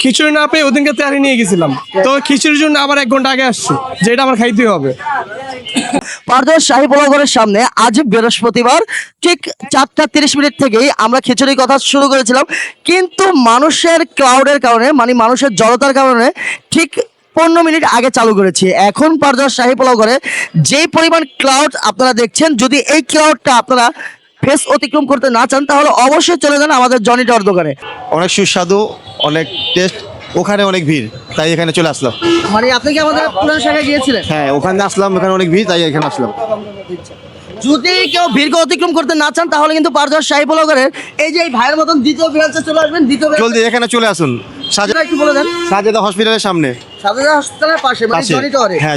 খিচুড়ি না পেয়ে ওদিনকে তেয়ারি নিয়ে গেছিলাম। তো খিচুড়ির জন্য আবার এক ঘণ্টা আগে আসছি যেটা আমার খাইতে হবে। পারদর শাহী পোলাঘরের সামনে আজ বৃহস্পতিবার ঠিক চারটা তিরিশ মিনিট থেকেই আমরা খিচুড়ির কথা শুরু করেছিলাম। কিন্তু মানুষের ক্রাউডের কারণে মানে মানুষের জড়তার কারণে ঠিক পনেরো মিনিট আগে চালু করেছি। এখন পারদর শাহী পোলাঘরে যেই পরিমাণ ক্রাউড আপনারা দেখছেন যদি এই ক্লাউডটা আপনারা ফেস অতিক্রম করতে না চান তাহলে অবশ্যই চলে যান আমাদের জনি টাওয়ার দোকানে। অনেক সুস্বাদু অনেক টেস্ট ওখানে অনেক ভিড় তাই এখানে চলে আসলাম। মানে আপনি কি আমাদের পুরান শাখায় গিয়েছিলেন? হ্যাঁ ওখানে আসলাম ওখানে অনেক ভিড় তাই এখানে আসলাম। যদি কেউ ভিড়কে অতিক্রম করতে না চান তাহলে কিন্তু পারজার শাহী ব্লগারের এই যে এই ভাইয়ের মতন দ্বিতীয় ব্রাঞ্চে চলে আসবেন দ্বিতীয় জলদি এখানে চলে আসুন। সাজেদা একটু বলে দেন। সাজেদা হসপিটালের সামনে। মানে পাশে। জনি টাওয়ারে হ্যাঁ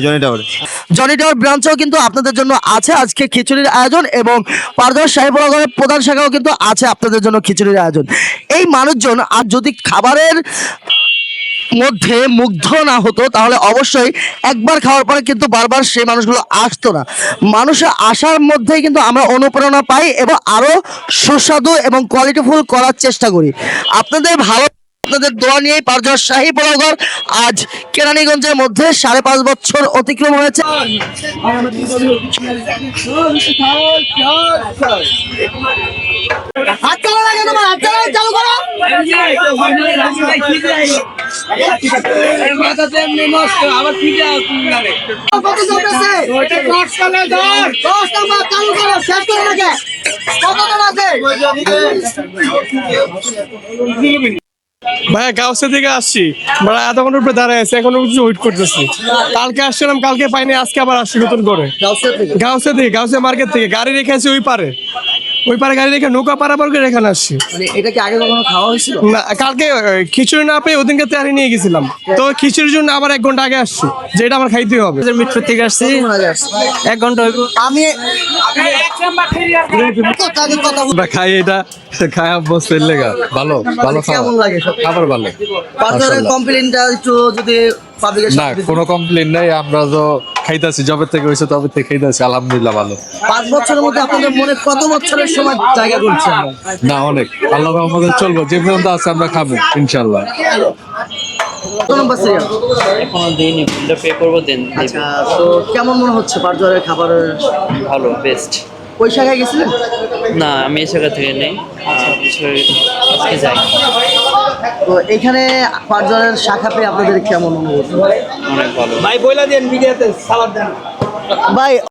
ব্রাঞ্চও কিন্তু আপনাদের জন্য আছে আজকে খিচুড়ির আয়োজন এবং পারদর সাহেবনগরের প্রধান শাখাও কিন্তু আছে আপনাদের জন্য খিচুড়ির আয়োজন। এই মানুষজন আর যদি খাবারের মধ্যে মুগ্ধ না হতো তাহলে অবশ্যই একবার খাওয়ার পরে কিন্তু বারবার সেই মানুষগুলো আসতো না। মানুষের আসার মধ্যেই কিন্তু আমরা অনুপ্রেরণা পাই এবং আরও সুস্বাদু এবং কোয়ালিটিফুল করার চেষ্টা করি। আপনাদের ভালো আপনাদের দোয়া নিয়েই পারজর শাহী পোলাওঘর আজ কেরানীগঞ্জের মধ্যে সাড়ে পাঁচ বছর অতিক্রম হয়েছে? ভাইয়া গাউসে থেকে আসছি। মানে আধা ঘণ্টার উপরে দাঁড়ায় আছে এখন কিছু ওয়েট করতেছি। কালকে আসছিলাম কালকে পাইনি আজকে আবার আসছি নতুন করে। গাউসে থেকে গাউসে মার্কেট থেকে। গাড়ি রেখে আছি ওই পারে। ওই পারে গাড়ি রেখে নৌকা পারাপার করে এখানে আসছি। মানে এটা কি আগে কখনো খাওয়া হয়েছিল? না কালকে খিচুড়ি না পেয়ে ওদিনকে তেয়ারি নিয়ে গেছিলাম। তো খিচুড়ির জন্য আবার এক ঘণ্টা আগে আসছি যেটা আমার খাইতে হবে। মিটফুর থেকে আসছি। এক ঘণ্টা হইব। আমি খাই এটা খাই অভ্যস্তের লেগা। ভালো ভালো কেমন লাগে সব? খাবার ভালো। মাশাআল্লাহ। কমপ্লেনটা একটু যদি পাবলিকের না কোনো কমপ্লেন নাই আমরা তো খাইতাছি জবের থেকে হয়েছে তবে থেকে খাইতাছি আলহামদুলিল্লাহ ভালো। পাঁচ বছরের মধ্যে আপনাদের মনে কত বছরের সময় জায়গা করছে না অনেক। আল্লাহ আমাদের চলবো যে পর্যন্ত আছে আমরা খাব ইনশাল্লাহ আচ্ছা তো কেমন মনে হচ্ছে পাঁচজনের খাবারের? ভালো বেস্ট ওই শাখায় গেছিলেন? না আমি এই শাখা থেকে নেই। আজকে যাই তো এখানে পাঁচজনের শাখা পেয়ে আপনাদের কেমন অনুভূতি? অনেক ভালো। ভাই বইলা দেন ভিডিওতে সালাদ দেন। ভাই